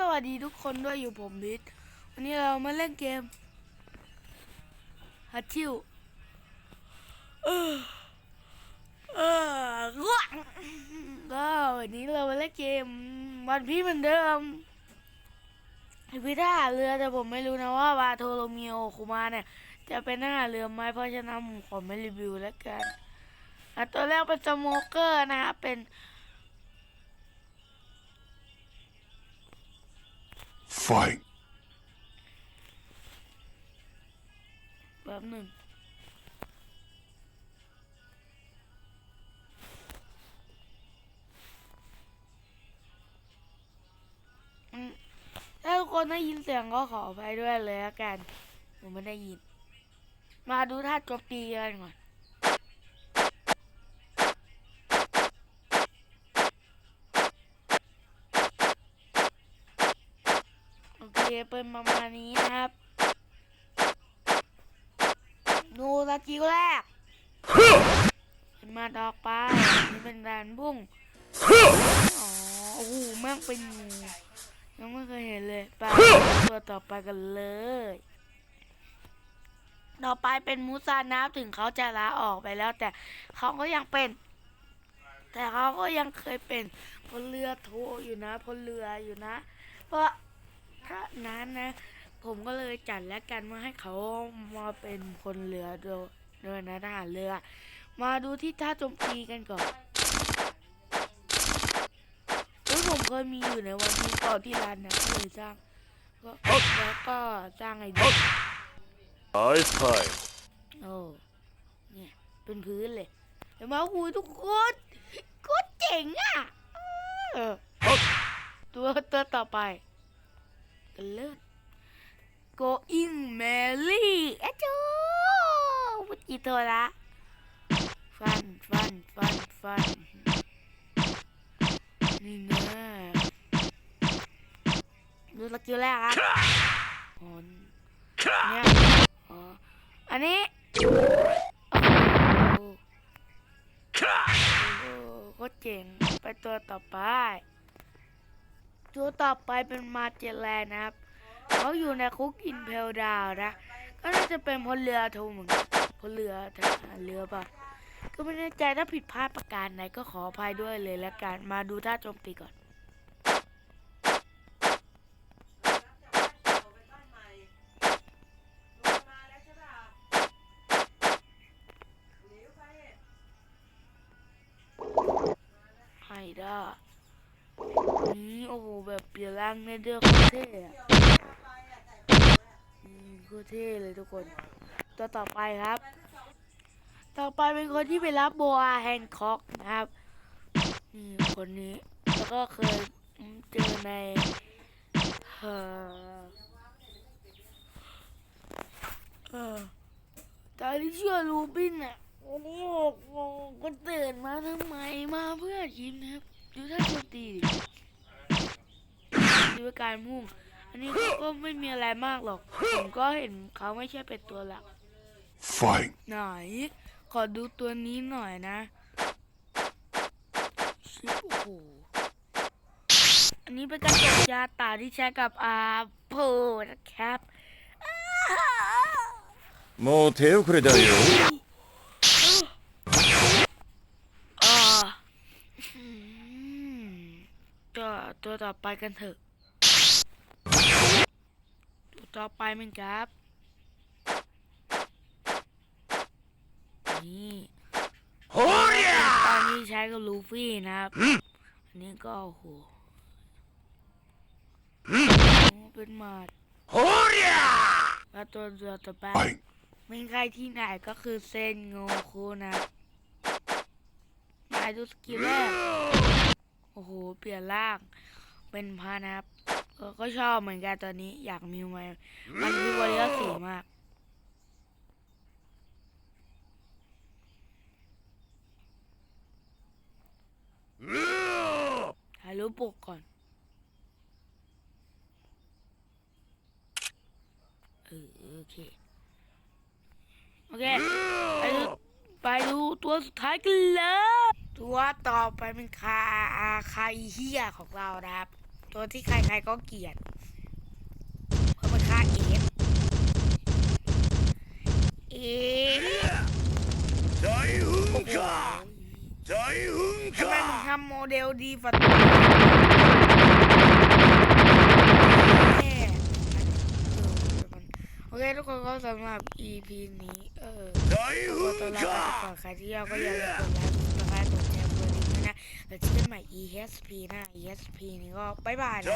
สวัสดีทุกคนด้วยอยู่ผมบิทวันนี้เรามาเล่นเกมฮัตชิวเออเออวก็วันนี้เรามาเล่นเกมวันพี่เหมือนเดิมพี่ท่าหาเรือแต่ผมไม่รู้นะว่าวาโทโรมิโอคุมาเนี่ย จะเป็นทหารเรือไหมเพราะฉะนั้นผมขอไม่รีวิวแล้วกันตัวแรกเป็นสโมเกอร์นะครับเป็น Fight. แบบหนึ่งอืมถ้าทุกคนได้ยินเสียงก็ขออภัยด้วยเลยละกัน ผมไม่ได้ยิน มาดูท่าโจมตีกันก่อน เป็นประมาณนี้นะครับ ดูสกิลแรกเป็นมาดอกไปนี่เป็นแดนบุ้งอ๋อโอ้โหแม่งเป็นงูยังไม่เคยเห็นเลยไปตัวต่อไปกันเลยต่อไปเป็นมูซานะถึงเขาจะลาออกไปแล้ว แต่เขาก็ยังเป็น แต่เขาก็ยังเคยเป็นพลเรือโทอยู่นะพลเรืออยู่นะ เพราะ ถ้านั้นนะ ผมก็เลยจัดแล้วกันว่าให้เขามาเป็นพลเรือโดยโดยนะทหารเรือ มาดูที่ท่าโจมตีกันก่อนอุ้ยผมเคยมีอยู่ในวันที่ก่อนที่ร้านนะก็เลยสร้างก็แล้วก็สร้างไอ้ดิ Nice time. โอ้เนี่ยเป็นพื้นเลยเห็นไหมคุยทุกคนโคตรเจ๋งอะเออตัวตัวต่อไป กันเลิศ going merry อะจูพุจิโตละฟันฟันฟันฟันนี่นะดูสกิลแรกครับอ๋อเนี่ยอ๋ออันนี้โอ้โหโอ้โหโคตรเจ๋งไปตัวต่อไป ตัวต่อไปเป็นมาเจแลนนะครับ เขาอยู่ในคุกอินเพลดาวนะ ก็น่าจะเป็นพลเรือทเหมือนกันพลเรือทหารเรือป่ะ ก็ไม่แน่ใจถ้าผิดพลาดประการไหนก็ขออภัยด้วยเลยแล้วกัน มาดูท่าโจมตีก่อนไฮด้า โอ้โหแบบเปลี่ยนร่างในเดือโคตรเท่อะโคเท่เลยทุกคน ตัวต่อไปครับ ต่อไปเป็นคนที่ไปรับโบอาแฮนค็อกนะครับนี่คนนี้แล้วก็เคยเจอในเอ่อเออตอนที่เชื่อรูบินอะวันนี้หกโมงก็ตื่นมาทำไมมาเพื่อทีมนะครับ ดูท่าโจมตีดิ ดูการมุ่ง อันนี้เขาก็ไม่มีอะไรมากหรอก ผมก็เห็นเขาไม่ใช่เป็นตัวหลัก Fight. ไหน ขอดูตัวนี้หน่อยนะชิบโอ้โห อันนี้เป็นการตกยาตาที่ใช้กับอาโพนะครับ もう手遅れだよ。 อ่าอืมตัวตัวต่อไปกันเถอะ ต่อไปมันครับ นี่โอ้ยตอนนี้ใช้กับลูฟี่นะครับ อันนี้ก็โหเป็นมาดโอ้ยแล้วตัวตัวต่อไปเป็ใครที่ไหนก็คือเซนโงคูนะไาดูสกิลแรกโอ้โห เปลี่ยนร่าง เป็นพานะครับ ก็ชอบเหมือนกันตอนนี้ อยากมีไหมมันมีวอลเลย์สีมากถ่ายรูปปกก่อน เออโอเค โอเค ไปดูไปดูตัวสุดท้ายกันเลย ตัวต่อไปเป็นคาคาอีเฮียของเรานะครับ ตัวที่ใครๆก็เกลียดเพราะมันฆ่าเอฟเอฟ 大 โอ้ 喷 โห 火大喷 ทำไมมึง 火 ทำโมเดลดีฝัดแม่โอเคทุกคนก็สำหรับ EP นี้ เออ 大 ขอตัว 喷 ลาไปก่อ 火 นใครที่ยังก็อย่าลืมกดไลค์ นะแล้วเจอกันใหม่ ESP หน้า ESP นี้ก็บ๊ายบายนะ